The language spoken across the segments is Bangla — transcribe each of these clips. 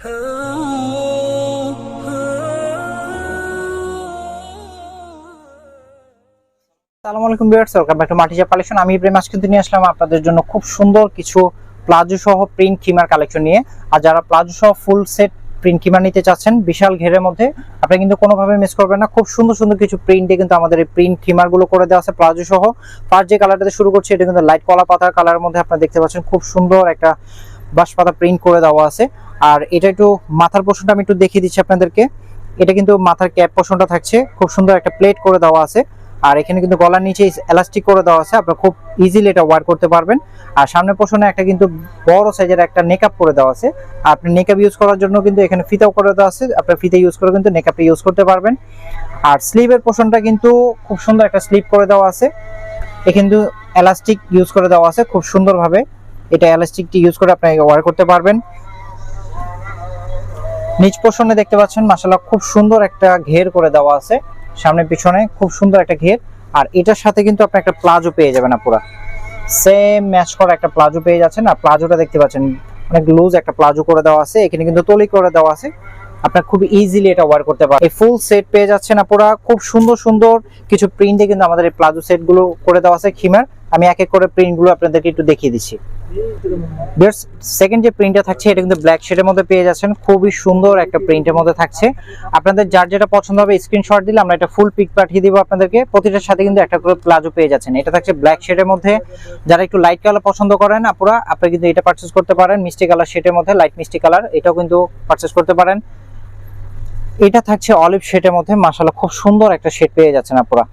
আসসালামু আলাইকুম ভিউয়ার্স, ওয়েলকাম ব্যাক টু মাটিজা কালেকশন। আমি ইব্রাহিম, আজকে নিয়ে আসলাম আপনাদের জন্য খুব সুন্দর কিছু প্লাজো সহ প্রিন্ট কিমার কালেকশন নিয়ে। আর যারা প্লাজো সহ ফুল সেট প্রিন্ট নিতে চাচ্ছেন, বিশাল ঘেরের মধ্যে, আপনি কিন্তু কোনোভাবে মিস করবেন না। খুব সুন্দর সুন্দর কিছু প্রিন্টে কিন্তু আমাদের এই প্রিন্ট কিমারগুলো করে দেওয়া আছে প্লাজো সহ। ফার্স্ট যে কালারটাতে শুরু করছি, এটা কিন্তু লাইট কলা পাতার কালারের মধ্যে আপনারা দেখতে পাচ্ছেন, খুব সুন্দর একটা বাঁশ পাতা প্রিন্ট করে দেওয়া আছে। আর এটা একটু মাথার পোষণটা আমি একটু দেখিয়ে দিচ্ছি আপনাদেরকে। এটা কিন্তু মাথার ক্যাপ পোর্শনটা থাকছে। খুব সুন্দর একটা প্লেট করে দেওয়া আছে। আর এখানে কিন্তু গলার নিচে এলাস্টিক করে দেওয়া আছে। আপনারা খুব ইজিলি এটা ওয়ার করতে পারবেন। আর সামনের পোষণে একটা কিন্তু বড় সাইজের একটা নেকআপ করে দেওয়া আছে। আর আপনি নেকআপ ইউজ করার জন্য কিন্তু এখানে ফিতাও করে দেওয়া আছে। আপনার ফিতা ইউজ করে কিন্তু নেকআপটা ইউজ করতে পারবেন। আর স্লিভের পোষণটা কিন্তু খুব সুন্দর একটা স্লিভ করে দেওয়া আছে। এ কিন্তু এলাস্টিক ইউজ করে দেওয়া আছে খুব সুন্দরভাবে। এটা এলাস্টিকটি ইউজ করে আপনি ওয়ার করতে পারবেন। নিচ পোষণে দেখতে পাচ্ছেন মাসাল্লাহ খুব সুন্দর একটা ঘের করে দেওয়া আছে। সামনে পিছনে খুব সুন্দর একটা ঘের। আর এটার সাথে কিন্তু আপনি একটা প্লাজো পেয়ে যাবেন আপুরা। সেম ম্যাচ করা একটা প্লাজো পেয়ে যাচ্ছেন। আর প্লাজোটা দেখতে পাচ্ছেন, অনেক লুজ একটা প্লাজো করে দেওয়া আছে। এখানে কিন্তু তলি করে দেওয়া আছে। আপনার খুব ইজিলি এটা ওয়ার করতে পারেন। এই ফুল সেট পেয়ে যাচ্ছেন আপুরা। খুব সুন্দর সুন্দর কিছু প্রিন্টে কিন্তু আমাদের এই প্লাজো সেটগুলো করে দেওয়া আছে, খিমার। আমি এক এক করে প্রিন্টগুলো আপনাদেরকে একটু দেখিয়ে দিচ্ছি। সেকেন্ড যে প্রিন্টটা থাকছে, এটা কিন্তু ব্ল্যাক শেডের মধ্যে পেয়ে যাচ্ছেন। খুবই সুন্দর একটা প্রিন্টের মধ্যে থাকছে। আপনাদের যার যেটা পছন্দ হবে স্ক্রিনশট দিলে আমরা এটা ফুল পিক পাঠিয়ে দিব আপনাদেরকে। প্রতিটার সাথে কিন্তু একটা করে প্লাজো পেয়ে যাচ্ছেন। এটা থাকছে ব্ল্যাক শেডের মধ্যে। যারা একটু লাইট কালার পছন্দ করেন, আপুরা, আপনি কিন্তু এটা পারচেস করতে পারেন। মিষ্টি কালার শেডের মধ্যে লাইট মিষ্টি কালার এটাও কিন্তু পারচেস করতে পারেন। এটা থাকছে অলিভ শেডের মধ্যে। মাশাআল্লাহ, খুব সুন্দর একটা শেড পেয়ে যাচ্ছেন, আপুরা।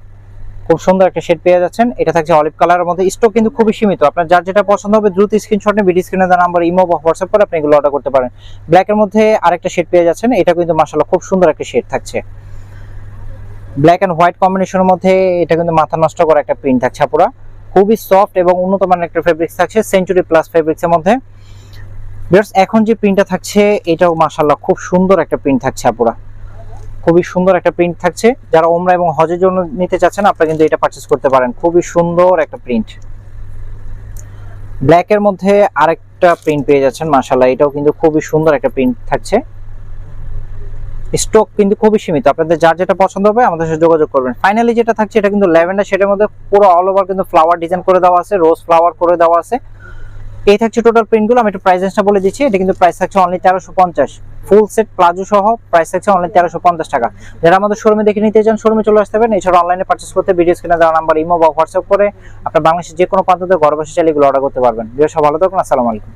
খুব সুন্দর একটা শেড পেয়ে যাচ্ছেন। এটা থাকছে অলিভ কালারের মধ্যে। স্টক কিন্তু খুবই সীমিত। আপনার যার যেটা পছন্দ হবে দ্রুত স্ক্রিনশট নিয়ে ভিডিও স্ক্রিনে দেওয়া নাম্বার ইমো বা হোয়াটসঅ্যাপ করে আপনি এগুলো অর্ডার করতে পারেন। ব্ল্যাকের মধ্যে আরেকটা শেড পেয়ে যাচ্ছেন। এটা কিন্তু মাশাআল্লাহ খুব সুন্দর একটা শেড থাকছে। ব্ল্যাক এন্ড হোয়াইট কম্বিনেশনের মধ্যে এটা কিন্তু মাথা নষ্ট করা একটা প্রিন্ট থাকছে পুরা খুবই সফট এবং উন্নত মানের একটা ফেব্রিক্স থাকছে সেঞ্চুরি প্লাস ফেব্রিক্সের মধ্যে। এখন যে প্রিন্টটা থাকছে, এটাও মাশাআল্লাহ খুব সুন্দর একটা প্রিন্ট থাকছে আপুরা। খুবই সুন্দর একটা প্রিন্ট থাকছে। যারা ওমরা এবং হজের জন্য নিতে চাচ্ছেন, আপনারা কিন্তু এটা পারচেস করতে পারেন। খুবই সুন্দর একটা প্রিন্ট ব্ল্যাক এর মধ্যে আরেকটা প্রিন্ট পেয়ে যাচ্ছেন, মাশাআল্লাহ। এটাও কিন্তু খুবই সুন্দর একটা প্রিন্ট থাকছে। স্টক কিন্তু খুবই সীমিত। আপনাদের যার যেটা পছন্দ হবে, আমাদের সাথে যোগাযোগ করবেন। ফাইনালি যেটা থাকছে, এটা কিন্তু ল্যাভেন্ডার শেডের মধ্যে পুরো অল ওভার কিন্তু ফ্লাওয়ার ডিজাইন করে দেওয়া আছে রোজ ফ্লাওয়ার করে দেওয়া আছে। এই থাকছে টোটাল প্রিন্টগুলো আমি একটু প্রাইস রেঞ্জটা বলে দিচ্ছি। এটা কিন্তু প্রাইস থাকছে অনলি তেরোশো পঞ্চাশ। ফুল সেট প্লাজো সহ প্রাইস থাকছে অনলাইন তেরোশো পঞ্চাশ টাকা। যারা আমাদের শোরুমে দেখে নিতে চান শোরুমে চলে আসতে পারেন। এছাড়া অনলাইনে পার্চেস করতে ভিডিও স্ক্রিনে দেওয়া নাম্বার ইমো বা হোয়াটসঅ্যাপ করে আপনার বাংলাদেশের যে কোনো প্রান্ত ঘর বসে চালিয়ে অর্ডার করতে পারবেন। ভিডিও সব ভালো থাকুন, আসসালামু আলাইকুম।